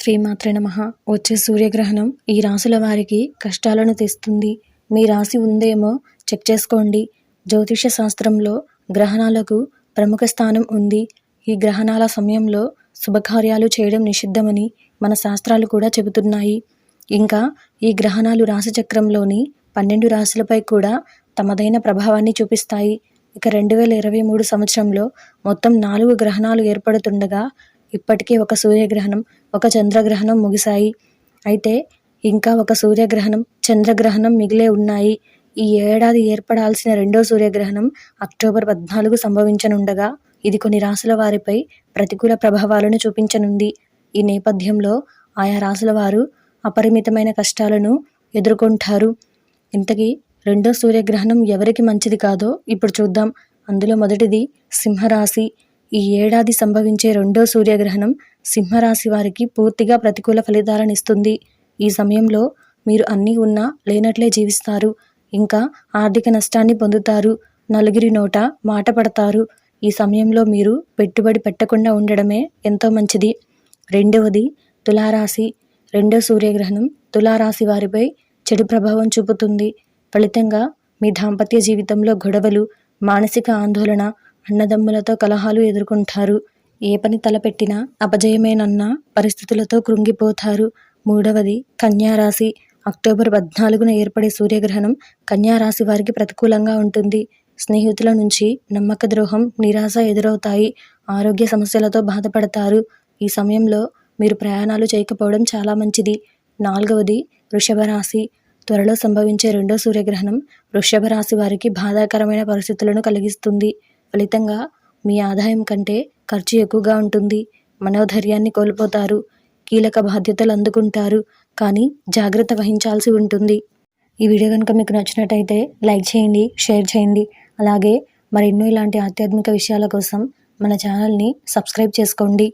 శ్రీమాత్రే నమ. వచ్చే సూర్యగ్రహణం ఈ రాశుల వారికి కష్టాలను తెస్తుంది. మీ రాశి ఉందేమో చెక్ చేసుకోండి. జ్యోతిష శాస్త్రంలో గ్రహణాలకు ప్రముఖ స్థానం ఉంది. ఈ గ్రహణాల సమయంలో శుభకార్యాలు చేయడం నిషిద్ధమని మన శాస్త్రాలు కూడా చెబుతున్నాయి. ఇంకా ఈ గ్రహణాలు రాశిచక్రంలోని పన్నెండు రాశులపై కూడా తమదైన ప్రభావాన్ని చూపిస్తాయి. ఇక రెండు వేల ఇరవై మూడు సంవత్సరంలో మొత్తం నాలుగు గ్రహణాలు ఏర్పడుతుండగా ఇప్పటికే ఒక సూర్యగ్రహణం ఒక చంద్రగ్రహణం ముగిశాయి. అయితే ఇంకా ఒక సూర్యగ్రహణం చంద్రగ్రహణం మిగిలే ఉన్నాయి. ఈ ఏడాది ఏర్పడాల్సిన రెండో సూర్యగ్రహణం అక్టోబర్ పద్నాలుగు సంభవించనుండగా ఇది కొన్ని రాసుల వారిపై ప్రతికూల ప్రభావాలను చూపించనుంది. ఈ నేపథ్యంలో ఆయా రాసుల వారు అపరిమితమైన కష్టాలను ఎదుర్కొంటారు. ఇంతకీ రెండో సూర్యగ్రహణం ఎవరికి మంచిది కాదో ఇప్పుడు చూద్దాం. అందులో మొదటిది సింహరాశి. ఈ ఏడాది సంభవించే రెండో సూర్యగ్రహణం సింహరాశి వారికి పూర్తిగా ప్రతికూల ఫలితాలను ఇస్తుంది. ఈ సమయంలో మీరు అన్నీ ఉన్నా లేనట్లే జీవిస్తారు. ఇంకా ఆర్థిక నష్టాన్ని పొందుతారు. నలుగురి నోట మాట పడతారు. ఈ సమయంలో మీరు పెట్టుబడి పెట్టకుండా ఉండడమే ఎంతో మంచిది. రెండవది తులారాశి. రెండో సూర్యగ్రహణం తులారాశి వారిపై చెడు ప్రభావం చూపుతుంది. ఫలితంగా మీ దాంపత్య జీవితంలో గొడవలు మానసిక ఆందోళన అన్నదమ్ములతో కలహాలు ఎదుర్కొంటారు. ఏ పని తలపెట్టినా అపజయమేనన్న పరిస్థితులతో కృంగిపోతారు. మూడవది కన్యారాశి. అక్టోబర్ పద్నాలుగున ఏర్పడే సూర్యగ్రహణం కన్యారాశి వారికి ప్రతికూలంగా ఉంటుంది. స్నేహితుల నుంచి నమ్మక ద్రోహం నిరాశ ఎదురవుతాయి. ఆరోగ్య సమస్యలతో బాధపడతారు. ఈ సమయంలో మీరు ప్రయాణాలు చేయకపోవడం చాలా మంచిది. నాలుగవది వృషభ రాశి. త్వరలో సంభవించే రెండో సూర్యగ్రహణం వృషభ రాశి వారికి బాధాకరమైన పరిస్థితులను కలిగిస్తుంది. ఫలితంగా మీ ఆదాయం కంటే ఖర్చు ఎక్కువగా ఉంటుంది. మనోధైర్యాన్ని కోల్పోతారు. కీలక బాధ్యతలు అందుకుంటారు. కానీ జాగ్రత్త వహించాల్సి ఉంటుంది. ఈ వీడియో కనుక మీకు నచ్చినట్టయితే లైక్ చేయండి షేర్ చేయండి. అలాగే మరెన్నో ఇలాంటి ఆధ్యాత్మిక విషయాల కోసం మన ఛానల్ని సబ్స్క్రైబ్ చేసుకోండి.